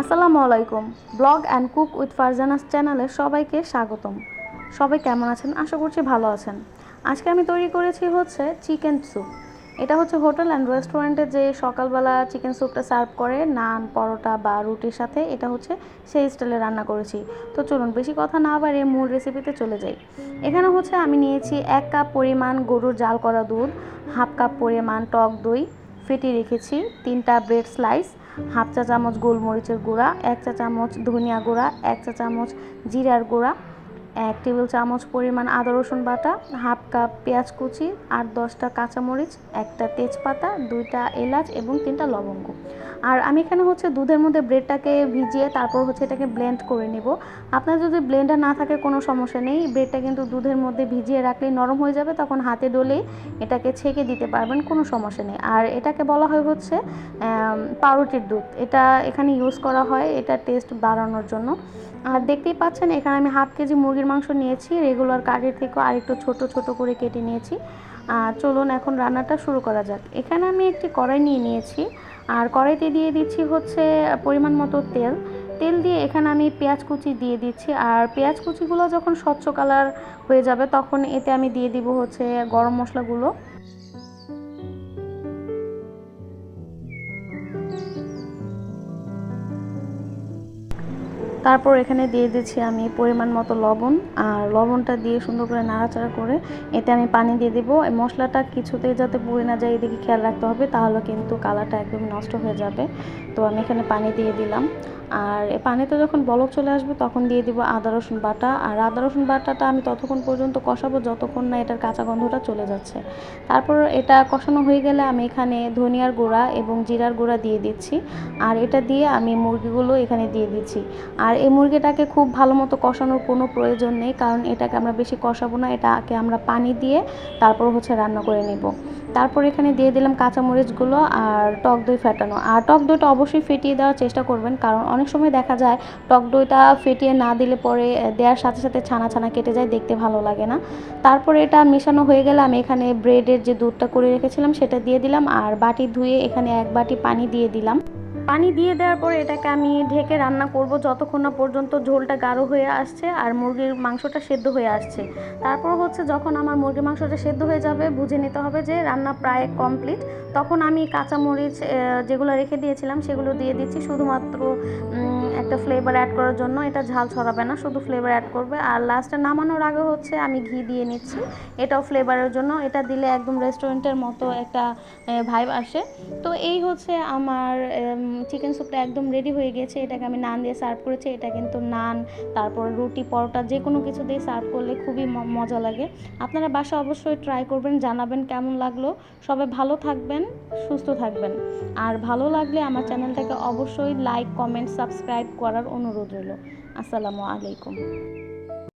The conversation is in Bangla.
আসসালামু আলাইকুম। Blog and cook with Farzana's চ্যানেলে সবাইকে স্বাগতম। সবাই কেমন আছেন? আশা করছি ভালো আছেন। আজকে আমি তৈরি করেছি হচ্ছে চিকেন স্যুপ। এটা হচ্ছে হোটেল অ্যান্ড রেস্টুরেন্টে যে সকালবেলা চিকেন স্যুপটা সার্ভ করে নান, পরোটা বা রুটির সাথে, এটা হচ্ছে সেই স্টাইলে রান্না করেছি। তো চলুন, বেশি কথা না বাড়িয়ে মূল রেসিপিতে চলে যাই। এখানে হচ্ছে আমি নিয়েছি এক কাপ পরিমাণ গরুর জাল করা দুধ, হাফ কাপ পরিমাণ টক দই, ফেটিয়ে রেখেছি তিনটা ব্রেড স্লাইস হাফ চা চামচ গোলমরিচের গুঁড়া, এক চা চামচ ধনিয়া গুঁড়া, এক চা চামচ জিরার গুঁড়া এক টেবিল চামচ পরিমাণ আদা রসুন বাটা, হাফ কাপ পেঁয়াজ কুচি আর দশটা কাঁচামরিচ, একটা তেজপাতা, দুইটা এলাচ এবং তিনটা লবঙ্গ। আর আমি এখানে হচ্ছে দুধের মধ্যে ব্রেডটাকে ভিজিয়ে তারপর হচ্ছে এটাকে ব্লেন্ড করে নেব। আপনার যদি ব্লেন্ডার না থাকে কোনো সমস্যা নেই। ব্রেডটা কিন্তু দুধের মধ্যে ভিজিয়ে রাখলেই নরম হয়ে যাবে। তখন হাতে ডলেই এটাকে ছেঁকে দিতে পারবেন, কোনো সমস্যা নেই। আর এটাকে বলা হয় হচ্ছে পাউরুটির দুধ। এটা এখানে ইউজ করা হয়। এটা টেস্ট বাড়ানোর জন্য। আর দেখতেই পাচ্ছেন, এখানে আমি হাফ কেজি মুরগির মাংস নিয়েছি রেগুলার কাঠের থেকেও আরেকটু ছোট ছোট করে কেটে নিয়েছি। আর চলুন এখন রান্নাটা শুরু করা যাক। এখানে আমি একটি কড়াই নিয়ে নিয়েছি। আর কড়াইতে দিয়ে দিচ্ছি হচ্ছে পরিমাণ মতো তেল। তেল দিয়ে এখানে আমি পেঁয়াজ কুচি দিয়ে দিচ্ছি। আর পেঁয়াজ কুচিগুলো যখন স্বচ্ছ কালার হয়ে যাবে, তখন এতে আমি দিয়ে দিব হচ্ছে গরম মশলাগুলো। তারপর এখানে দিয়ে দিচ্ছি আমি পরিমাণ মতো লবণ, আর লবণটা দিয়ে সুন্দর করে নাড়াচাড়া করে এতে আমি পানি দিয়ে দেবো। মশলাটা কিছুতেই যাতে পুড়ে না যায়, এদিকে খেয়াল রাখতে হবে, তাহলে কিন্তু কালারটা একদম নষ্ট হয়ে যাবে। তো আমি এখানে পানি দিয়ে দিলাম। আর পানিতে যখন বলক চলে আসবে, তখন দিয়ে দিব আদা, রসুন বাটা। আর আদা, রসুন বাটাটা আমি ততক্ষণ পর্যন্ত কষাবো যতক্ষণ না এটার কাঁচা গন্ধটা চলে যাচ্ছে। তারপর এটা কষানো হয়ে গেলে আমি এখানে ধনিয়ার গুঁড়া এবং জিরার গুঁড়া দিয়ে দিচ্ছি। আর এটা দিয়ে আমি মুরগিগুলো এখানে দিয়ে দিচ্ছি। আর এই মুরগিটাকে খুব ভালো মতো কষানোর কোনো প্রয়োজন নেই, কারণ এটাকে আমরা বেশি কষাবো না, এটাকে আমরা পানি দিয়ে তারপর হচ্ছে রান্না করে নেব। তারপর এখানে দিয়ে দিলাম কাঁচামরিচগুলো আর টক দই ফেটানো। আর টক দইটা অবশ্যই ফেটিয়ে দেওয়ার চেষ্টা করবেন, কারণ অনেক সময় দেখা যায় টক দইটা ফেটিয়ে না দিলে পরে দেওয়ার সাথে সাথে ছানা ছানা কেটে যায়, দেখতে ভালো লাগে না। তারপরে এটা মেশানো হয়ে গেলে আমি এখানে ব্রেডের যে দুধটা করে রেখেছিলাম সেটা দিয়ে দিলাম, আর বাটি ধুয়ে এখানে এক বাটি পানি দিয়ে দিলাম। পানি দিয়ে দেওয়ার পরে এটাকে আমি ঢেকে রান্না করব যতক্ষণ না পর্যন্ত ঝোলটা গাঢ় হয়ে আসছে আর মুরগির মাংসটা সেদ্ধ হয়ে আসছে। তারপর হচ্ছে যখন আমার মুরগির মাংসটা সেদ্ধ হয়ে যাবে, বুঝে নিতে হবে যে রান্না প্রায় কমপ্লিট। তখন আমি কাঁচামরিচ যেগুলো রেখে দিয়েছিলাম সেগুলো দিয়ে দিচ্ছি। শুধুমাত্র একটা ফ্লেভার অ্যাড করার জন্য এটা ঝাল ছড়াবে না, শুধু ফ্লেভার অ্যাড করবে। আর লাস্টে নামানোর আগে হচ্ছে আমি ঘি দিয়ে নিচ্ছি। এটাও ফ্লেভারের জন্য। এটা দিলে একদম রেস্টুরেন্টের মতো একটা ভাইব আসে। তো এই হচ্ছে আমার চিকেন স্যুপটা একদম রেডি হয়ে গেছে। এটাকে আমি নান দিয়ে সার্ভ করেছি। এটা কিন্তু নান, তারপর রুটি, পরোটা যে কোনো কিছু দিয়ে সার্ভ করলে খুবই মজা লাগে। আপনারা বাসা অবশ্যই ট্রাই করবেন, জানাবেন কেমন লাগল। সবাই ভালো থাকবেন, সুস্থ থাকবেন। আর ভালো লাগলে আমার চ্যানেলটাকে অবশ্যই লাইক কমেন্ট সাবস্ক্রাইব করার অনুরোধ রইল। আসসালামু আলাইকুম।